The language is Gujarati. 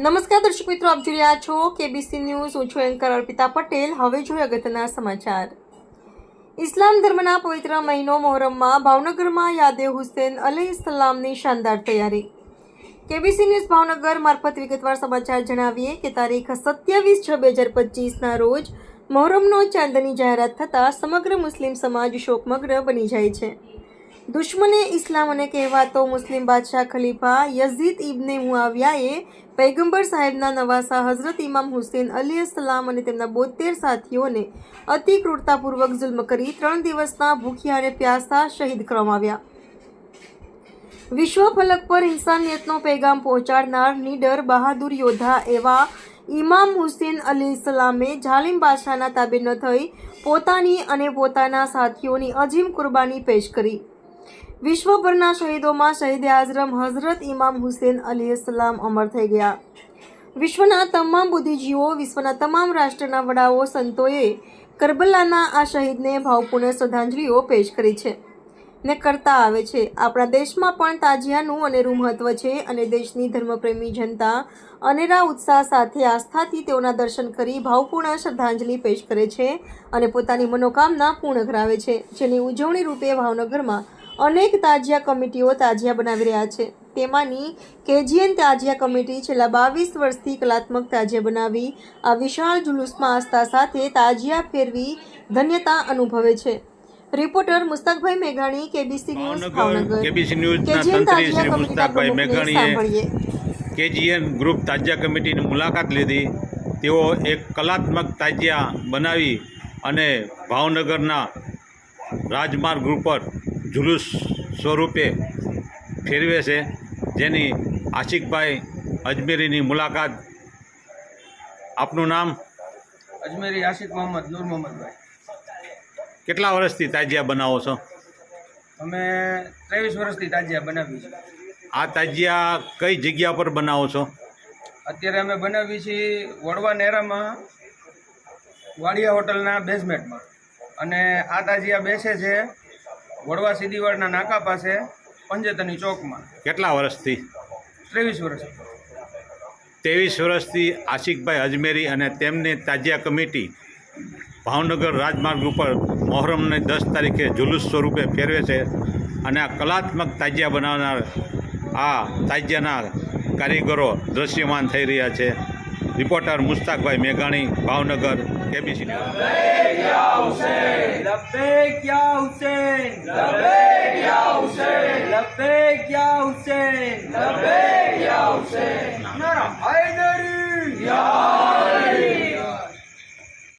નમસ્કાર દર્શક મિત્રો, આપ જોઈ રહ્યા છો કેબીસી ન્યૂઝ હું છું એન્કર અર્પિતા પટેલ. હવે જોઈએ અગત્યના સમાચાર. ઇસ્લામ ધર્મના પવિત્ર મહિનો મોહરમમાં ભાવનગરમાં યાદે હુસેન અલી સલામની શાનદાર તૈયારી. કેબીસી ન્યૂઝ ભાવનગર મારફત વિગતવાર સમાચાર જણાવીએ કે તારીખ સત્યાવીસ છ બે હજાર પચીસના રોજ મોહરમનો ચાંદની જાહેરાત થતાં સમગ્ર મુસ્લિમ સમાજ શોકમગ્ન બની જાય છે. દુશ્મને ઇસ્લામ અને કહેવાતો મુસ્લિમ બાદશાહ ખલીફા યઝીદ ઇબને મુઆવિયાએ પૈગંબર સાહેબના નવાસા હઝરત ઇમામ હુસેન અલી સલામ અને તેમના બોતેર સાથીઓને અતિ ક્રૂરતાપૂર્વક જુલ્મ કરી ત્રણ દિવસના ભૂખ્યા અને પ્યાસા શહીદ કરવામાં વિશ્વ ફલક પર ઇન્સાનિયતનો પેગામ પહોંચાડનાર નીડર બહાદુર યોદ્ધા એવા ઇમામ હુસેન અલી સલામે જાલિમ બાદશાહના તાબે ન થઈ પોતાની અને પોતાના સાથીઓની અજીમ કુરબાની પેશ કરી. વિશ્વભરના શહીદોમાં શહીદ આઝરમ હઝરત ઇમામ હુસેન અલી સલામ અમર થઈ ગયા. વિશ્વના તમામ બુદ્ધિજીવો, વિશ્વના તમામ રાષ્ટ્રના વડાઓ, સંતોએ કરબલાના આ શહીદને ભાવપૂર્ણ શ્રદ્ધાંજલિઓ પેશ કરી છે ને કરતા આવે છે. આપણા દેશમાં પણ તાજિયાનું અનેરું મહત્વ છે અને દેશની ધર્મપ્રેમી જનતા અનેરા ઉત્સાહ સાથે, આસ્થાથી તેઓના દર્શન કરી ભાવપૂર્ણ શ્રદ્ધાંજલિ પેશ કરે છે અને પોતાની મનોકામના પૂર્ણ કરાવે છે, જેની ઉજવણી રૂપે ભાવનગરમાં અનેક તાજિયા કમિટીઓ તાજિયા બનાવી રહ્યા છે. તેમાંની કેજીએન તાજિયા કમિટી છેલ્લા બાવીસ વર્ષથી કલાત્મક તાજિયા બનાવી આ વિશાળ જુલુસમાં આસ્થા સાથે તાજિયા ફેરવી ધન્યતા અનુભવે છે. રિપોર્ટર મુસ્તકભાઈ મેઘાણી કેબીસી ન્યૂઝ ભાવનગર. કેબીસી ન્યૂઝના તંત્રી શ્રી મુસ્તકભાઈ મેઘાણીએ કેજીએન ગ્રુપ તાજિયા કમિટીની મુલાકાત લીધી. તેઓ એક કલાત્મક તાજિયા બનાવી અને ભાવનગરના રાજમાર્ગ ઉપર જુલુસ સ્વરૂપે ફેરવે છે. જેની આશિકભાઈ અજમેરીની મુલાકાત. આપનું નામ? અજમેરી આશિક મોહમ્મદ નૂર મોહમ્મદભાઈ. કેટલા વર્ષથી તાજિયા બનાવો છો? અમે ત્રેવીસ વર્ષથી તાજિયા બનાવી છે આ તાજિયા કઈ જગ્યા પર બનાવો છો? અત્યારે અમે બનાવી છીએ વડવા નેરામાં વાડિયા હોટલના બેઝમેન્ટમાં અને આ તાજિયા બેસે છે વડવા સીદીવાડના નાકા પાસે પંજેતરની ચોકમાં. કેટલા વર્ષથી? ત્રેવીસ વર્ષ. ત્રેવીસ વર્ષથી આશિકભાઈ અજમેરી અને તેમની તાજિયા કમિટી ભાવનગર રાજમાર્ગ ઉપર મોહરમની દસ તારીખે જુલુસ સ્વરૂપે ફેરવે છે અને આ કલાત્મક તાજિયા બનાવનાર આ તાજિયાના કારીગરો દ્રશ્યમાન થઈ રહ્યા છે. રિપોર્ટર મુસ્તાકભાઈ મેઘાણી ભાવનગર કેબીસી ન્યૂઝ.